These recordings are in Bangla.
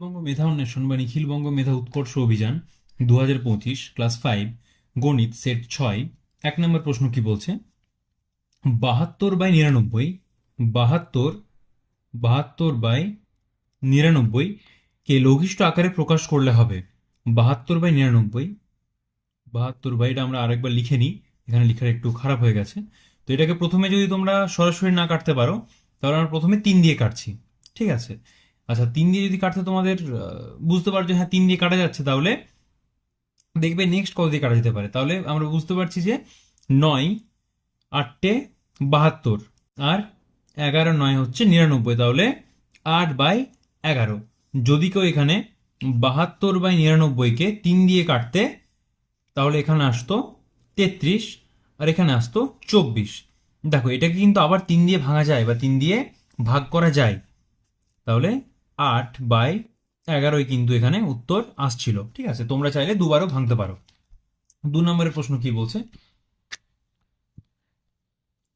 নিখিলবঙ্গ মেধা অন্বেষণ বা নিখিলবঙ্গ মেধা উৎকর্ষ অভিযান দু হাজার পঁচিশ, ক্লাস ফাইভ, গণিত, সেট ছয়। এক নম্বর প্রশ্ন কি বলছে? বাহাত্তর বাই নিরানব্বই, বাহাত্তর বাহাত্তর বাই নিরানব্বই কে লঘিষ্ঠ আকারে প্রকাশ করলে হবে। বাহাত্তর বাই নিরানব্বই, বাহাত্তর বাই এটা আমরা আরেকবার লিখে নিই, এখানে লেখার একটু খারাপ হয়ে গেছে। তো এটাকে প্রথমে যদি তোমরা সরাসরি না কাটতে পারো, তাহলে আমরা প্রথমে তিন দিয়ে কাটছি, ঠিক আছে? আচ্ছা তিন দিয়ে যদি কাটতে তোমাদের বুঝতে পারছ হ্যাঁ তিন দিয়ে কাটা যাচ্ছে তাহলে, দেখবে নেক্সট কত দিয়ে কাটা যেতে পারে? তাহলে আমরা বুঝতে পারছি যে নয় আটটে বাহাত্তর, আর এগারো, নয় হচ্ছে নিরানব্বই, তাহলে আট বাই এগারো। যদি কেউ এখানে বাহাত্তর বাই নিরানব্বইকে তিন দিয়ে কাটতে, তাহলে এখানে আসতো তেত্রিশ, আর এখানে আসতো চব্বিশ। দেখো, এটাকে কিন্তু আবার তিন দিয়ে ভাঙা যায় বা তিন দিয়ে ভাগ করা যায়। তাহলে আট বাই এগারোই কিন্তু এখানে উত্তর আসছিল। ঠিক আছে, তোমরা চাইলে দুবারও ভাঙতে পারো। দু নম্বরের প্রশ্ন কি বলছে?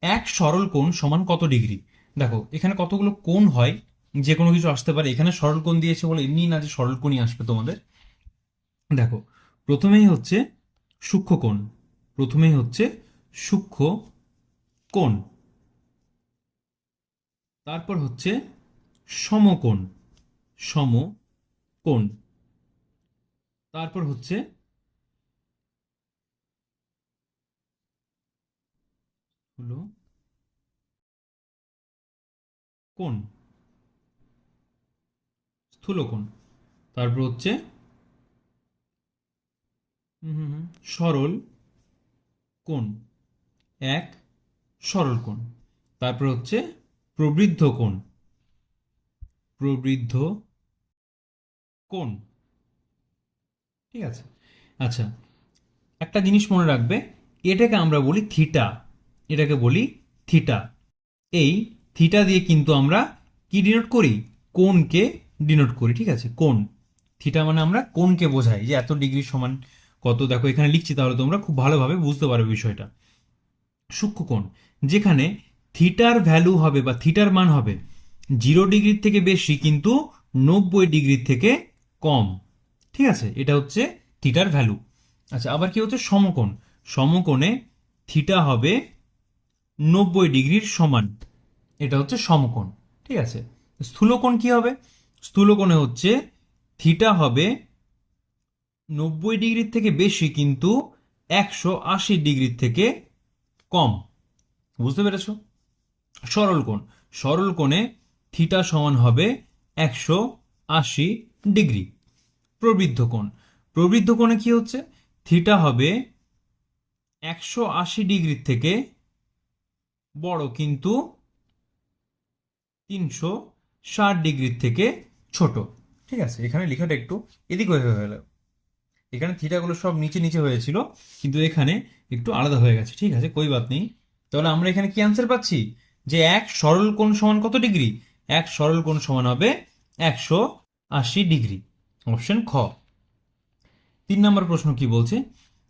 এক সরল কোণ সমান কত ডিগ্রি? দেখো, এখানে কতগুলো কোণ হয়, যে কোনো কিছু আসতে পারে। এখানে সরল কোণ দিয়েছে বলে এমনি না যে সরল কোণই আসবে তোমাদের। দেখো, প্রথমেই হচ্ছে সূক্ষ্ম কোণ। প্রথমেই হচ্ছে সূক্ষ্ম কোণ। তারপর হচ্ছে সমকোণ। সমকোণ তারপর হচ্ছে হলো কোণ স্থূলকোণ তারপর হচ্ছে সরল কোণ, এক সরল কোণ। তারপর হচ্ছে প্রবৃদ্ধ কোণ। প্রবৃদ্ধ কোণ ঠিক আছে। আচ্ছা একটা জিনিস মনে রাখবে, এটাকে আমরা বলি থিটা। এটাকে বলি থিটা। এই থিটা দিয়ে কিন্তু আমরা কি ডিনোট করি? কোনকে ডিনোট করি, ঠিক আছে? কোন। থিটা মানে আমরা কোনকে বোঝাই, যে এত ডিগ্রি সমান কত। দেখো, এখানে লিখছি, তাহলে তোমরা খুব ভালোভাবে বুঝতে পারবে বিষয়টা। সূক্ষ্মকোণ যেখানে থিটার ভ্যালু হবে বা থিটার মান হবে, জিরো ডিগ্রির থেকে বেশি কিন্তু নব্বই ডিগ্রির থেকে কম। ঠিক আছে? এটা হচ্ছে থিটার ভ্যালু। আচ্ছা আবার কি হচ্ছে? সমকোণ। সমকোণে থিটা হবে নব্বই ডিগ্রির সমান। এটা হচ্ছে সমকোণ। ঠিক আছে? স্থূলকোণ কি হবে? স্থূলকোণে হচ্ছে থিটা হবে নব্বই ডিগ্রির থেকে বেশি, কিন্তু একশো আশি ডিগ্রির থেকে কম। বুঝতে পেরেছ? সরল কোণ। সরল কোণে থিটা সমান হবে একশো আশি ডিগ্রি। প্রবৃদ্ধ কোণ। প্রবৃদ্ধ কোণে কি হচ্ছে? থিটা হবে একশো আশি ডিগ্রির থেকে বড় কিন্তু তিনশো ষাট ডিগ্রির থেকে ছোট। ঠিক আছে, এখানে লেখাটা একটু এদিক হয়ে গেল। এখানে থিটাগুলো সব নিচে নিচে হয়েছিল, কিন্তু এখানে একটু আলাদা হয়ে গেছে। ঠিক আছে কই বাত নেই। তাহলে আমরা এখানে কি অ্যান্সার পাচ্ছি? যে এক সরল কোণ সমান কত ডিগ্রি? এক সরল কোণ সমান হবে একশো আশি ডিগ্রি। অপশন খ তিন নম্বর প্রশ্ন কি বলছে?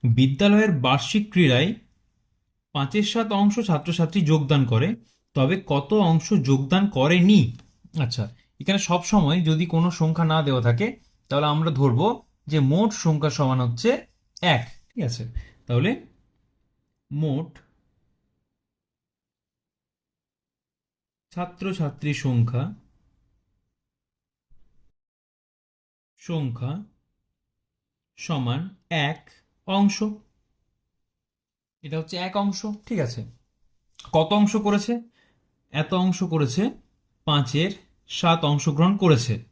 বিদ্যালয়ের বার্ষিক ক্রীড়ায় পাঁচের সাত অংশ ছাত্রছাত্রী যোগদান করে, তবে কত অংশ যোগদান করেনি? আচ্ছা এখানে সব সময় যদি কোনো সংখ্যা না দেওয়া থাকে, তাহলে আমরা ধরবো যে মোট সংখ্যা সমান হচ্ছে এক। ঠিক আছে, তাহলে মোট ছাত্রছাত্রী সংখ্যা সংখ্যা সমান এক অংশ। এটা হচ্ছে এক অংশ। ঠিক আছে। কত অংশ করেছে? এত অংশ করেছে পাঁচের সাত অংশগ্রহণ করেছে।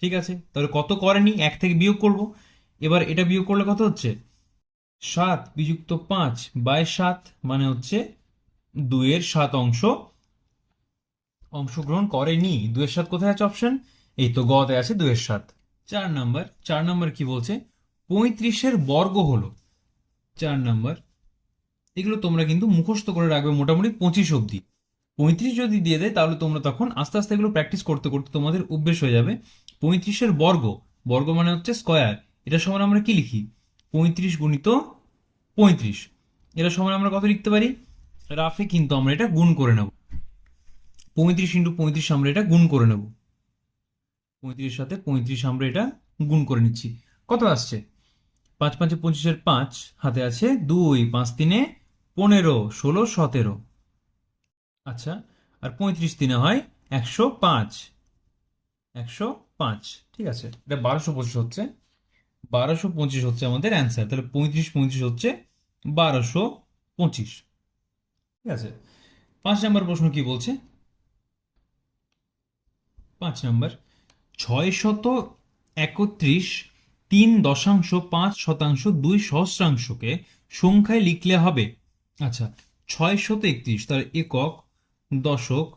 ঠিক আছে? তাহলে কত করেনি? এক থেকে বিয়োগ করব। এবার এটা বিয়োগ করলে কত হচ্ছে? সাত বিযুক্ত পাঁচ বাই সাত মানে হচ্ছে দুইয়ের সাত অংশ। অংশগ্রহণ করেনি। দুয়ের সাত কোথায় আছে অপশন এই তো গতে আছে দুয়ের সাত। চার নাম্বার চার নাম্বার কি বলছে? পঁয়ত্রিশের বর্গ হলো। চার নাম্বার, এগুলো তোমরা কিন্তু মুখস্থ করে রাখবে মোটামুটি পঁচিশ অবধি। পঁয়ত্রিশ যদি দিয়ে দেয়, তাহলে তোমরা তখন আস্তে আস্তে এগুলো প্র্যাকটিস করতে করতে তোমাদের অভ্যেস হয়ে যাবে। পঁয়ত্রিশের বর্গ বর্গ মানে হচ্ছে স্কয়ার এটা সমান আমরা কি লিখি? পঁয়ত্রিশ গুণিত পঁয়ত্রিশ। এটা সমান আমরা কত লিখতে পারি? রাফে কিন্তু আমরা এটা গুণ করে নেব। পঁয়ত্রিশ ইন্টু পঁয়ত্রিশ আমরা এটা গুণ করে নেব। পঁয়ত্রিশের সাথে পঁয়ত্রিশ আমরা এটা গুণ করে নিচ্ছি। কত আসছে? পাঁচ পাঁচে পঁচিশের পাঁচ, হাতে আছে দুই, পাঁচ তিনে পনেরো, ষোলো, সতেরো। আচ্ছা আর পঁয়ত্রিশ তিনে হয় একশো পাঁচ। একশো পাঁচ, ঠিক আছে। এটা বারোশো পঁচিশ হচ্ছে। বারোশো পঁচিশ হচ্ছে আমাদের অ্যান্সার তাহলে পঁয়ত্রিশ পঁয়ত্রিশ হচ্ছে বারোশো পঁচিশ। ঠিক আছে। পাঁচ নম্বর প্রশ্ন কি বলছে? পাঁচ নম্বর। ছয় শত একত্রিশ তিন দশাংশ পাঁচ শতাংশ দুই সহস্রাংশকে সংখ্যায় লিখলে হবে। আচ্ছা ছয় শত একত্রিশ, তার একক দশক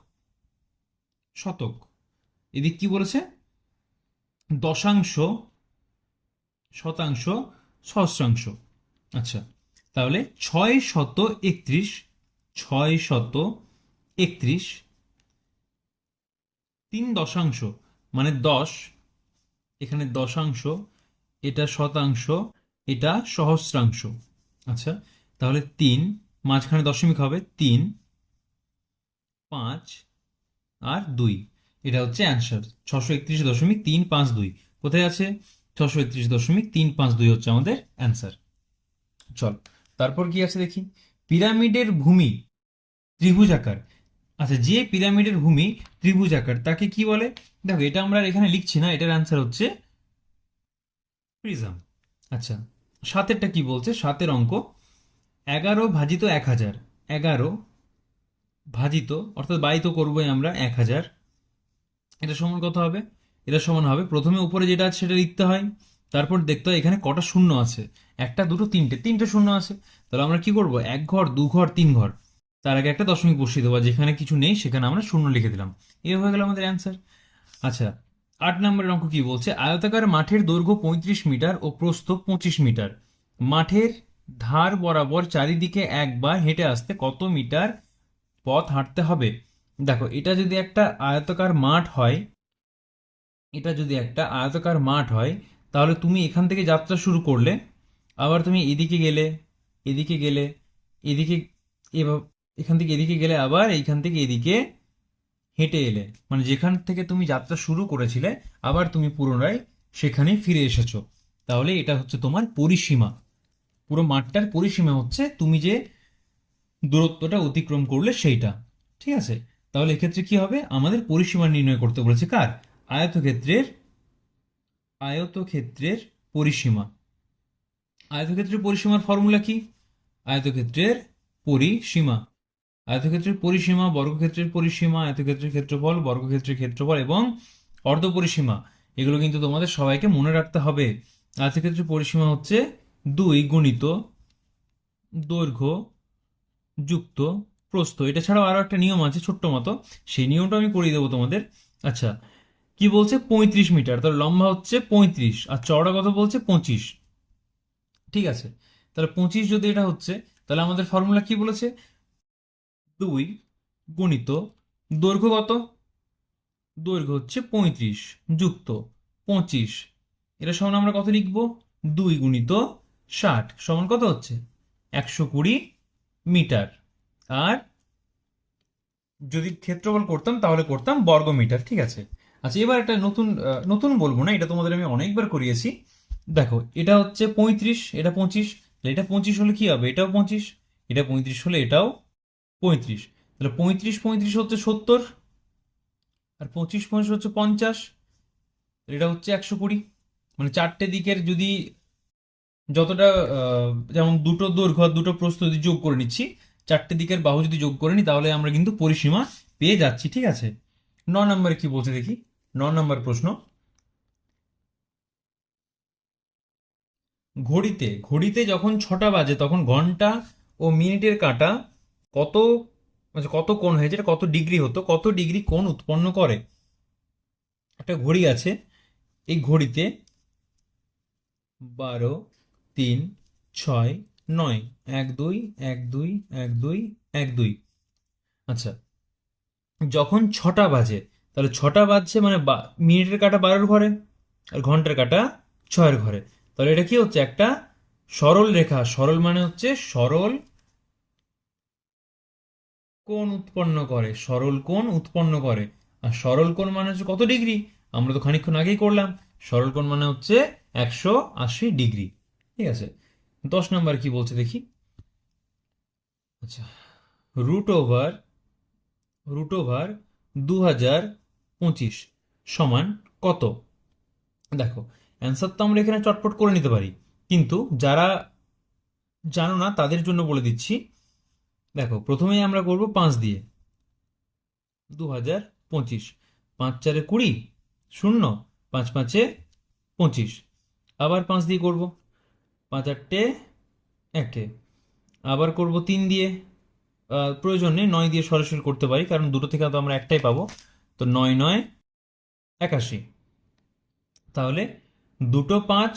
শতক। এদিক কি বলেছে? দশাংশ শতাংশ সহস্রাংশ। আচ্ছা তাহলে ছয় শত একত্রিশ ছয় শত একত্রিশ, তিন দশাংশ মানে দশ, এখানে দশাংশ, এটা শতাংশ, এটা সহস্রাংশ। আচ্ছা তাহলে তিন, মাঝখানে দশমিক হবে তিন, পাঁচ আর দুই। এটা হচ্ছে অ্যান্সার ছশো একত্রিশ দশমিক তিন পাঁচ দুই। কোথায় আছে? ছশো একত্রিশ দশমিক তিন পাঁচ দুই হচ্ছে আমাদের অ্যান্সার চল, তারপর কি আছে দেখি? পিরামিডের ভূমি ত্রিভুজাকার আচ্ছা যে পিরামিডের ভূমি ত্রিভুজাকার তাকে কি বলে? দেখো, এটা আমরা এখানে লিখছি না, এটার অ্যান্সার হচ্ছে প্রিজম আচ্ছা সাতেরটা কি বলছে? সাতের অঙ্ক। এগারো ভাজিত এক হাজার। এগারো ভাজিত, অর্থাৎ বাড়িত করবোই আমরা এক হাজার। এটা সমান কত হবে? এটা সমান হবে, প্রথমে উপরে যেটা আছে সেটা লিখতে হয়, তারপর দেখতে হয় এখানে কটা শূন্য আছে। একটা, দুটো, তিনটে তিনটে শূন্য আছে। তাহলে আমরা কি করব? এক ঘর, দু ঘর, তিন ঘর। তার আগে একটা দশমিক বসিয়ে দেবো যেখানে কিছু নেই, সেখানে আমরা শূন্য লিখে দিলাম। এই হয়ে গেল আমাদের অ্যান্সার আচ্ছা আট নম্বরের অঙ্ক কি বলছে? আয়তাকার মাঠের দৈর্ঘ্য পঁয়ত্রিশ মিটার ও প্রস্থ পঁচিশ মিটার। মাঠের ধার বরাবর চারিদিকে একবার হেঁটে আসতে কত মিটার পথ হাঁটতে হবে? দেখো, এটা যদি একটা আয়তাকার মাঠ হয়, এটা যদি একটা আয়তাকার মাঠ হয়, তাহলে তুমি এখান থেকে যাত্রা শুরু করলে, আবার তুমি এদিকে গেলে এদিকে গেলে, এদিকে এভাবে এখান থেকে এদিকে গেলে আবার, এইখান থেকে এদিকে হেঁটে এলে। মানে যেখান থেকে তুমি যাত্রা শুরু করেছিলে, আবার তুমি পুনরায় সেখানে ফিরে এসেছ। তাহলে এটা হচ্ছে তোমার পরিসীমা। পুরো মাঠটার পরিসীমা হচ্ছে তুমি যে দূরত্বটা অতিক্রম করলে সেইটা। ঠিক আছে? তাহলে এক্ষেত্রে কি হবে? আমাদের পরিসীমা নির্ণয় করতে বলেছে কার? আয়তক্ষেত্রের আয়তক্ষেত্রের পরিসীমা। আয়তক্ষেত্রের পরিসীমার ফর্মুলা কি? আয়তক্ষেত্রের পরিসীমা। আয়তক্ষেত্রের পরিসীমা, বর্গক্ষেত্রের পরিসীমা, আয়তক্ষেত্রের ক্ষেত্রফল, বর্গক্ষেত্রের ক্ষেত্রফল এবং অর্ধ পরিসীমা এগুলো কিন্তু তোমাদের সবাইকে মনে রাখতে হবে। আয়তক্ষেত্রের পরিসীমা হচ্ছে দুই গুণিত দৈর্ঘ্য যুক্ত প্রস্থ। এটা ছাড়াও আরও একটা নিয়ম আছে ছোট্ট মতো। সেই নিয়মটা আমি করিয়ে দেবো তোমাদের। আচ্ছা কি বলছে? পঁয়ত্রিশ মিটার। তাহলে লম্বা হচ্ছে পঁয়ত্রিশ আর চওড়া কত বলছে? পঁচিশ। ঠিক আছে। তাহলে পঁচিশ যদি এটা হচ্ছে, তাহলে আমাদের ফর্মুলা কি বলেছে? দুই গণিত দৈর্ঘ্য কত? দৈর্ঘ্য হচ্ছে পঁয়ত্রিশ যুক্ত পঁচিশ। এটা সমান আমরা কত লিখব? দুই গুণিত ষাট। সমান কত হচ্ছে? একশো কুড়ি মিটার। আর যদি ক্ষেত্রফল করতাম, তাহলে করতাম বর্গ মিটার ঠিক আছে? আচ্ছা এবার একটা নতুন নতুন বলব না, এটা তোমাদের আমি অনেকবার করিয়েছি। দেখো, এটা হচ্ছে পঁয়ত্রিশ, এটা পঁচিশ এটা পঁচিশ হলে কি হবে? এটাও পঁচিশ, এটা পঁয়ত্রিশ হলে এটাও পঁয়ত্রিশ। তাহলে পঁয়ত্রিশ পঁয়ত্রিশ হচ্ছে সত্তর, আর পঁচিশ পঁচিশ হচ্ছে পঞ্চাশ। এটা হচ্ছে একশো কুড়ি। মানে চারটে দিকের যদি যতটা যেমন দুটো দৈর্ঘ্য দুটো প্রস্থ যদি যোগ করে নিচ্ছি, চারটে দিকের বাহু যদি যোগ করে নিই তাহলে আমরা কিন্তু পরিসীমা পেয়ে যাচ্ছি, ঠিক আছে? ন নম্বরে কি বলছে দেখি? ন নম্বর প্রশ্ন। ঘড়িতে ঘড়িতে যখন ছটা বাজে, তখন ঘণ্টা ও মিনিটের কাঁটা কত মানে কত কোণ হয়েছে, এটা কত ডিগ্রি হতো, কত ডিগ্রি কোণ উৎপন্ন করে? একটা ঘড়ি আছে, এই ঘড়িতে বারো, তিন, ছয়, নয়, এক, দুই এক দুই এক দুই এক, দুই। আচ্ছা যখন ছটা বাজে, তাহলে ছটা বাজছে মানে মিনিটের কাটা বারোর ঘরে, আর ঘণ্টার কাটা ছয়ের ঘরে। তাহলে এটা কি হচ্ছে? একটা সরল রেখা, সরল মানে হচ্ছে সরল কোণ উৎপন্ন করে? সরল কোণ উৎপন্ন করে। আর সরল কোণ মানে হচ্ছে কত ডিগ্রি? আমরা তো খানিকক্ষণ আগেই করলাম। সরল কোণ মানে হচ্ছে একশো আশি ডিগ্রি। ঠিক আছে? দশ নাম্বার কি বলছে দেখি। আচ্ছা রুট ওভার রুট ওভার দু হাজার পঁচিশ সমান কত? দেখো অ্যান্সার তো আমরা এখানে চটপট করে নিতে পারি। কিন্তু যারা জানো না, তাদের জন্য বলে দিচ্ছি দেখো, প্রথমেই আমরা করব পাঁচ দিয়ে। দু হাজার পঁচিশ। পাঁচ চারে কুড়ি, শূন্য। পাঁচ পাঁচে পঁচিশ। আবার পাঁচ দিয়ে করব। পাঁচ আটটে একে। আবার করব তিন দিয়ে। প্রয়োজন নেই, নয় দিয়ে সরাসরি করতে পারি, কারণ দুটো থেকে তো আমরা একটাই পাবো। তো নয় নয়, একাশি। তাহলে দুটো পাঁচ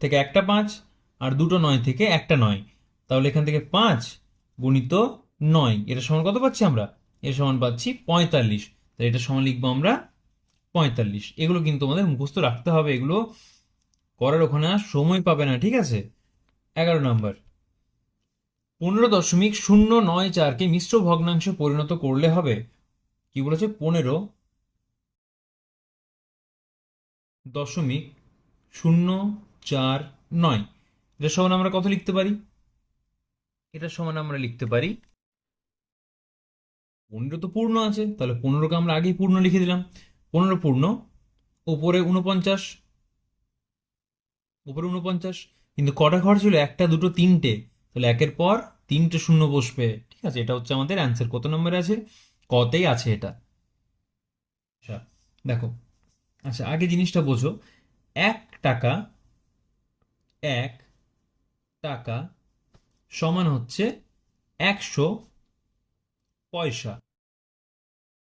থেকে একটা পাঁচ, আর দুটো নয় থেকে একটা নয়। তাহলে এখান থেকে পাঁচ গুণিত নয়। এটা সমান কত পাচ্ছি আমরা? এর সমান পাচ্ছি পঁয়তাল্লিশ। তাহলে এটা সমান লিখব আমরা পঁয়তাল্লিশ। এগুলো কিন্তু আমাদের মুখস্থ রাখতে হবে। এগুলো করার ওখানে আর সময় পাবে না, ঠিক আছে? এগারো নম্বর। পনেরো দশমিক শূন্য নয় চারকে মিশ্র ভগ্নাংশে পরিণত করলে হবে। কি বলেছে? পনেরো দশমিক শূন্য চার নয়। এটা সমান আমরা কত লিখতে পারি? এটা সমান আমরা লিখতে পারি। পনেরো তো পূর্ণ আছে, তাহলে পনেরোকে আমরা আগেই পূর্ণ লিখে দিলাম। পনেরো পূর্ণ উপরে উনপঞ্চাশ উপরে উনপঞ্চাশ কিন্তু কটা ঘর ছিল? একটা, দুটো, তিনটে। তাহলে একের পর তিনটে শূন্য বসবে। ঠিক আছে, এটা হচ্ছে আমাদের অ্যান্সার কত নম্বরে আছে? কতেই আছে এটা? আচ্ছা দেখো। আচ্ছা আগে জিনিসটা বোঝো। এক টাকা এক টাকা সমান হচ্ছে একশো পয়সা।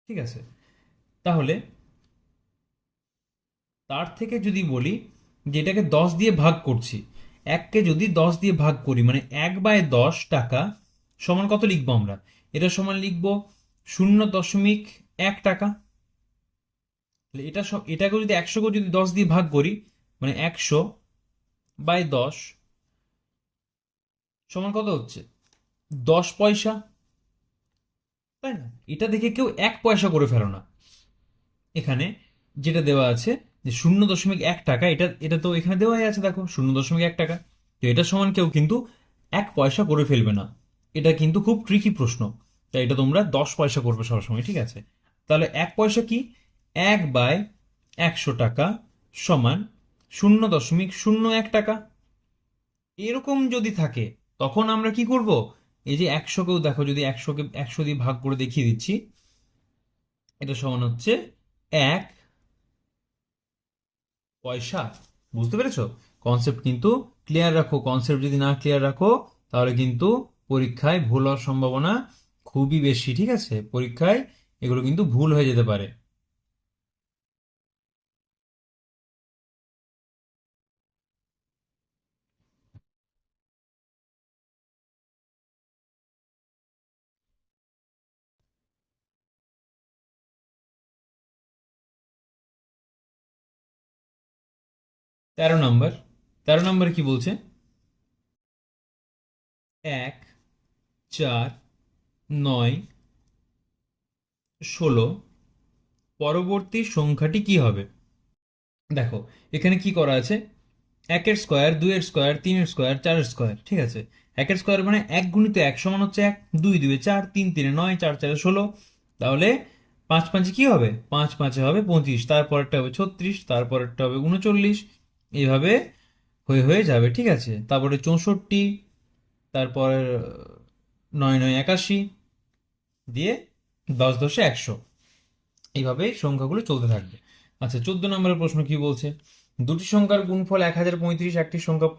ঠিক আছে? তাহলে তার থেকে যদি বলি যে এটাকে দশ দিয়ে ভাগ করছি, এককে যদি দশ দিয়ে ভাগ করি মানে এক বাই দশ টাকা, সমান কত লিখব আমরা? এটা সমান লিখব শূন্য দশমিক এক টাকা। এটা সব এটাকে যদি একশোকে যদি দশ দিয়ে ভাগ করি মানে একশো বাই দশ সমান কত হচ্ছে? দশ পয়সা। তাই না? এটা দেখে কেউ এক পয়সা করে ফেলো না। এখানে যেটা দেওয়া আছে যে শূন্য দশমিক এক টাকা, এটা এটা তো এখানে দেওয়াই আছে, দেখো, শূন্য দশমিক এক টাকা। তো এটা সমান কেউ কিন্তু এক পয়সা করে ফেলবে না। এটা কিন্তু খুব ট্রিকি প্রশ্ন। তাই এটা তোমরা দশ পয়সা করবে সবসময় ঠিক আছে? তাহলে এক পয়সা কি? এক বাই একশো টাকা সমান শূন্য দশমিক শূন্য এক টাকা। এরকম যদি থাকে তখন আমরা কি করব? এই যে একশোকেও দেখো, যদি একশোকে, একশো দিয়ে ভাগ করে দেখিয়ে দিচ্ছি, এটা সমান হচ্ছে এক পয়সা। বুঝতে পেরেছ? কনসেপ্ট কিন্তু ক্লিয়ার রাখো। কনসেপ্ট যদি না ক্লিয়ার রাখো, তাহলে কিন্তু পরীক্ষায় ভুল হওয়ার সম্ভাবনা খুবই বেশি, ঠিক আছে? পরীক্ষায় এগুলো কিন্তু ভুল হয়ে যেতে পারে। তেরো নম্বর। তেরো নম্বর কি বলছে? এক, চার, নয়, ষোলো। পরবর্তী সংখ্যাটি কি হবে? দেখো, এখানে কি করা আছে? একের স্কোয়ার, দুইয়ের স্কোয়ার, তিনের স্কোয়ার, চারের স্কোয়ার, ঠিক আছে? একের স্কোয়ার মানে এক গুণিত এক সমান হচ্ছে এক, দুই দুয়ে চার, তিন তিনে নয়, চার চারে ষোলো। তাহলে পাঁচ পাঁচে কি হবে? পাঁচ পাঁচে হবে পঁচিশ, তারপরেরটা হবে ছত্রিশ, তারপরেরটা হবে উনচল্লিশ এইভাবে হয়ে হয়ে যাবে, ঠিক আছে? তারপরে চৌষট্টি, তারপর নয় নয় একাশি দিয়ে দশ দশে একশো। এইভাবে সংখ্যাগুলো চলতে থাকবে। আচ্ছা চোদ্দ নম্বরের প্রশ্ন কি বলছে? দুটি সংখ্যার গুণফল এক হাজার পঁয়ত্রিশ, একটি সংখ্যা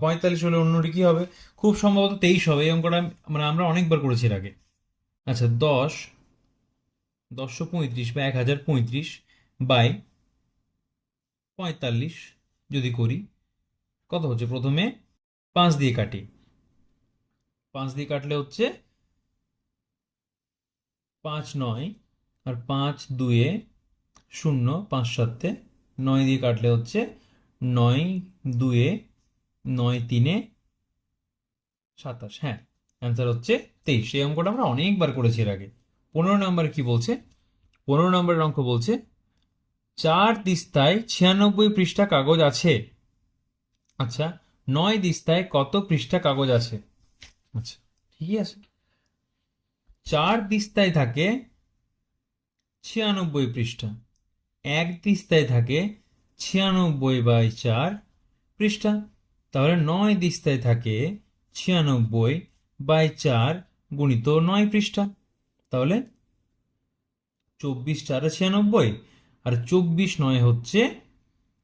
পঁয়তাল্লিশ হলে অন্যটি কি হবে? খুব সম্ভবত তেইশ হবে। এই অঙ্কটা মানে আমরা অনেকবার করেছি এর আগে। আচ্ছা দশ, দশশো পঁয়ত্রিশ বা এক হাজার পঁয়ত্রিশ বাই পঁয়তাল্লিশ যদি করি, কত হচ্ছে? প্রথমে পাঁচ দিয়ে কাটি। পাঁচ দিয়ে কাটলে হচ্ছে পাঁচ নয় আর পাঁচ দুয়ে শূন্য, পাঁচ সাতে নয় দিয়ে কাটলে হচ্ছে নয় দুয়ে নয় তিনে সাতাশ। হ্যাঁ অ্যান্সার হচ্ছে তেইশ। এই অঙ্কটা আমরা অনেকবার করেছি এর আগে। পনেরো নাম্বার কি বলছে? পনেরো নম্বরের অঙ্ক বলছে চার দিস্তায় ছিয়ানব্বই পৃষ্ঠা কাগজ আছে। আচ্ছা নয় দিস্তায় কত পৃষ্ঠা কাগজ আছে? আচ্ছা ঠিকই আছে। চার দিস্তায় থাকে ছিয়ানব্বই পৃষ্ঠা। এক দিস্তায় থাকে ছিয়ানব্বই বাই চার পৃষ্ঠা। তাহলে নয় দিস্তায় থাকে ছিয়ানব্বই বাই চার গুণিত নয় পৃষ্ঠা। তাহলে চব্বিশ চারে ছিয়ানব্বই আর চব্বিশ নয় হচ্ছে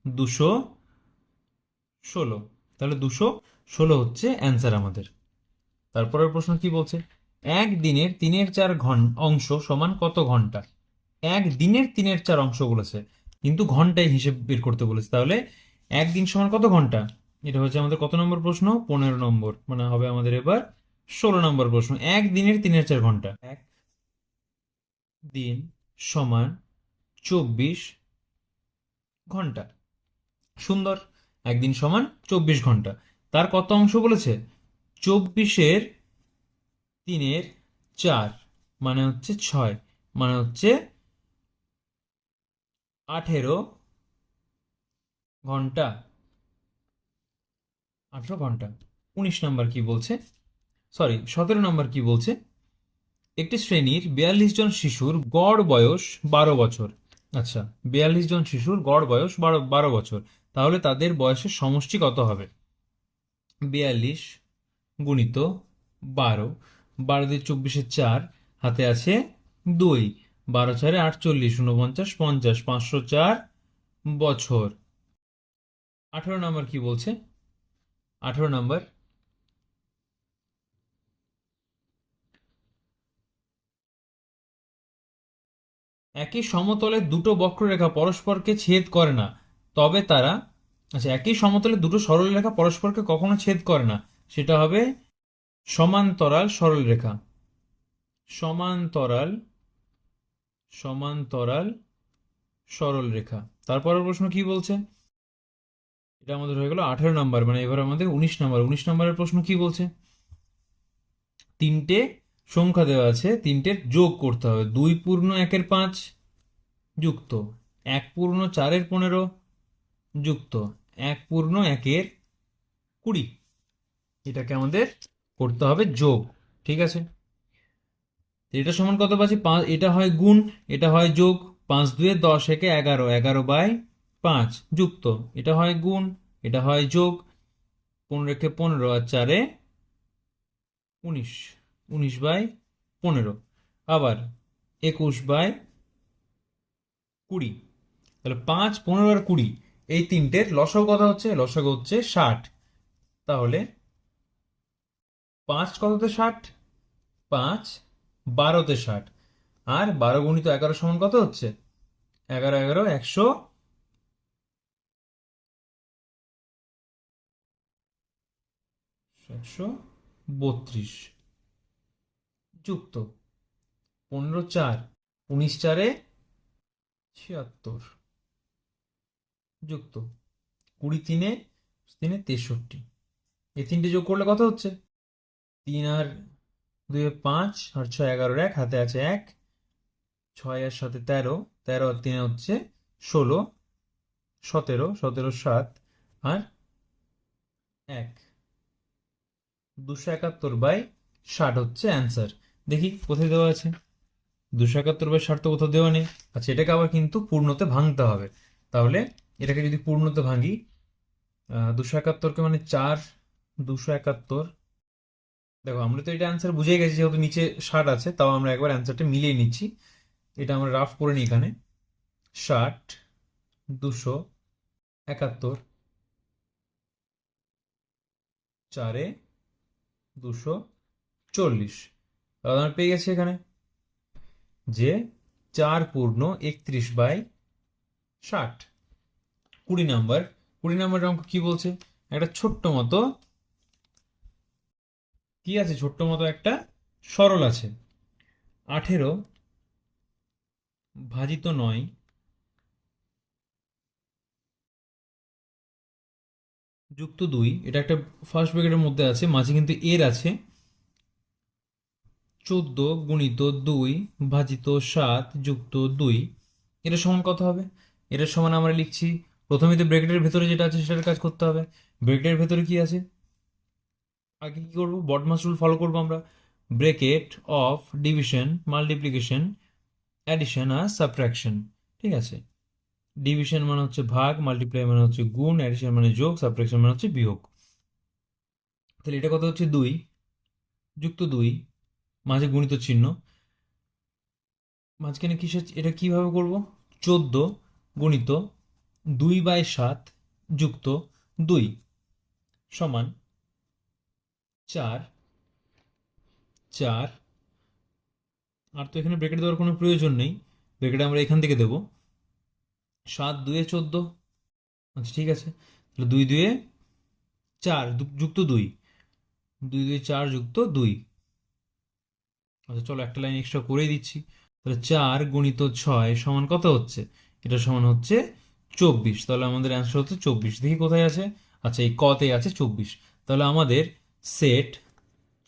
দুশো ষোলো। তাহলে দুশো ষোলো হচ্ছে অ্যান্সার আমাদের। তারপরের প্রশ্ন কি বলছে? এক দিনের তিনের চার ঘন অংশ সমান কত ঘণ্টা? এক দিনের তিনের চার অংশ বলেছে, কিন্তু ঘন্টায় হিসেব বের করতে বলেছে। তাহলে একদিন সমান কত ঘণ্টা? এটা হচ্ছে আমাদের কত নম্বর প্রশ্ন? পনেরো নম্বর। মানে হবে আমাদের এবার ষোলো নম্বর প্রশ্ন। এক দিনের তিনের চার ঘণ্টা। এক দিন সমান চব্বিশ ঘণ্টা। সুন্দর, একদিন সমান চব্বিশ ঘণ্টা। তার কত অংশ বলেছে? চব্বিশের তিনের চার মানে হচ্ছে ছয় মানে হচ্ছে আঠেরো ঘণ্টা। আঠেরো ঘণ্টা। উনিশ নাম্বার কি বলছে? সরি, সতেরো নাম্বার কি বলছে? একটি শ্রেণির বিয়াল্লিশ জন শিশুর গড় বয়স বারো বছর। আচ্ছা বিয়াল্লিশ জন শিশুর গড় বয়স বারো বারো বছর। তাহলে তাদের বয়সের সমষ্টি কত হবে? বিয়াল্লিশ গুণিত বারো বারো দিয়ে চব্বিশে চার, হাতে আছে দুই, বারো চারে আটচল্লিশ উনপঞ্চাশ পঞ্চাশ, পাঁচশো চার বছর। আঠেরো নাম্বার কি বলছে? আঠেরো নাম্বার একই সমতলে দুটো বক্ররেখা পরস্পরকে ছেদ করে না। তবে তারা আচ্ছা একই সমতলে দুটো সরলরেখা পরস্পরকে কখনো ছেদ করে না। সেটা হবে সমান্তরাল সরলরেখা। সমান্তরাল সমান্তরাল সরলরেখা। তারপরের প্রশ্ন কি বলছে? এটা আমাদের হয়ে গেল আঠেরো নাম্বার মানে এবার আমাদের উনিশ নাম্বার। উনিশ নাম্বারের প্রশ্ন কি বলছে? তিনটে সংখ্যা দেওয়া আছে, তিনটের যোগ করতে হবে। দুই পূর্ণ একের পাঁচ, যুক্ত। এক পূর্ণ চারের পনেরো, যুক্ত। এক পূর্ণ একের কুড়ি। এটাকে আমাদের করতে হবে যোগ, ঠিক আছে? এটা সমান কত পাচ্ছি? পাঁচ, এটা হয় গুণ, এটা হয় যোগ। পাঁচ দুয়ে দশ, একে এগারো এগারো বাই পাঁচ, যুক্ত। এটা হয় গুণ, এটা হয় যোগ। পনেরো একে পনেরো, আর চারে উনিশ। উনিশ বাই পনেরো। আবার একুশ বাই কুড়ি। তাহলে পাঁচ, পনেরো আর কুড়ি, এই তিনটের লসক কথা হচ্ছে? লসক হচ্ছে ষাট। তাহলে পাঁচ কততে ষাট? পাঁচ বারোতে ষাট। আর বারো গুণিত এগারো সমান কত হচ্ছে? এগারো এগারো, একশো একশো বত্রিশ। যুক্ত। পনেরো চার, উনিশ চারে ছিয়াত্তর। যুক্ত। কুড়ি তিনে তিনে তেষট্টি। এই তিনটে যোগ করলে কত হচ্ছে? তিন আর দুই পাঁচ আর ছয় এগারোর এক, হাতে আছে এক। ছয় আর সাথে তেরো তেরো আর তিনে হচ্ছে ষোলো, সতেরো সতেরো সাত আর এক। দুশো একাত্তর বাই ষাট হচ্ছে অ্যান্সার। দেখি কোথায় দেওয়া আছে। দুশো একাত্তর বাই ষাট তো কোথাও দেওয়া নেই। আচ্ছা এটাকে আবার কিন্তু পূর্ণতে ভাঙতে হবে। তাহলে এটাকে যদি পূর্ণতে ভাঙি দুশো একাত্তরকে মানে চার, দুশো একাত্তর। দেখো, আমরা তো এটা অ্যান্সার বুঝে গেছি, যেহেতু নিচে ষাট আছে, তাও আমরা একবার অ্যান্সারটা মিলিয়ে নিচ্ছি। এটা আমরা রাফ করে নিই এখানে। ষাট, দুশো একাত্তর। চারে দুশো চল্লিশ। আমরা পেয়ে গেছি এখানে। যে চার পূর্ণ একত্রিশ বাই ষাট। কুড়ি নাম্বার। কুড়ি নাম্বার অঙ্ক কি বলছে? একটা ছোট্ট মতো কি আছে? ছোট্ট মতো একটা সরল আছে। আঠেরো ভাজিত নয়। যুক্ত দুই। এটা একটা ফার্স্ট ব্র্যাকেটের মধ্যে আছে, মাঝে কিন্তু এর আছে। চোদ্দ গুণিত দুই ভাজিত সাত যুক্ত দুই। এটা সমান কত হবে? এটার সমান আমরা লিখছি, প্রথমে তো ব্রেকেটের ভেতরে যেটা আছে সেটার কাজ করতে হবে। ব্রেকেটের ভেতরে কি আছে? আগে কি করব? বডমাস রুল ফলো করব আমরা। Bracket of division multiplication addition R subtraction ঠিক আছে? ডিভিশন মানে হচ্ছে ভাগ মাল্টিপ্লাই মানে হচ্ছে গুণ অ্যাডিশন মানে যোগ সাবট্রাকশন মানে হচ্ছে বিয়োগ। তাহলে এটা কত হচ্ছে? দুই। যুক্ত দুই। মাঝে গুণিত চিহ্ন। মাঝখানে কিসের এটা কীভাবে করব? চোদ্দ গুণিত দুই বাই সাত যুক্ত দুই সমান চার চার। আর তো এখানে ব্রেকেট দেওয়ার কোনো প্রয়োজন নেই। ব্রেকেট আমরা এখান থেকে দেব। সাত দুয়ে চোদ্দ। আচ্ছা ঠিক আছে। তাহলে দুই দুয়ে চার যুক্ত দুই। দুই দুই চার যুক্ত দুই। আচ্ছা চলো একটা লাইন এক্সট্রা করেই দিচ্ছি। তাহলে চার গুণিত ছয় সমান কত হচ্ছে? এটা সমান হচ্ছে চব্বিশ। তাহলে আমাদের অ্যান্সার হচ্ছে চব্বিশ। দেখি কোথায় আছে? আচ্ছা এই কতে আছে চব্বিশ। তাহলে আমাদের সেট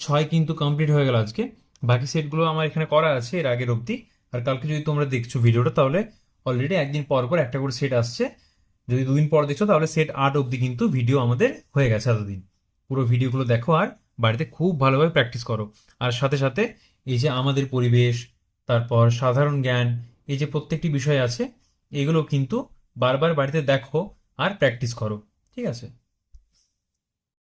ছয় কিন্তু কমপ্লিট হয়ে গেল আজকে। বাকি সেটগুলো আমার এখানে করা আছে এর আগের অবধি। আর কালকে যদি তোমরা দেখছ ভিডিওটা, তাহলে অলরেডি একদিন পর পর একটা করে সেট আসছে। যদি দুদিন পর দেখছ, তাহলে সেট আট অবধি কিন্তু ভিডিও আমাদের হয়ে গেছে এতদিন। পুরো ভিডিওগুলো দেখো আর বাড়িতে খুব ভালোভাবে প্র্যাকটিস করো। আর সাথে সাথে এই যে আমাদের পরিবেশ, তারপর সাধারণ জ্ঞান, এই যে প্রত্যেকটি বিষয় আছে, এগুলো কিন্তু বারবার বাড়িতে দেখো আর প্র্যাকটিস করো, ঠিক আছে?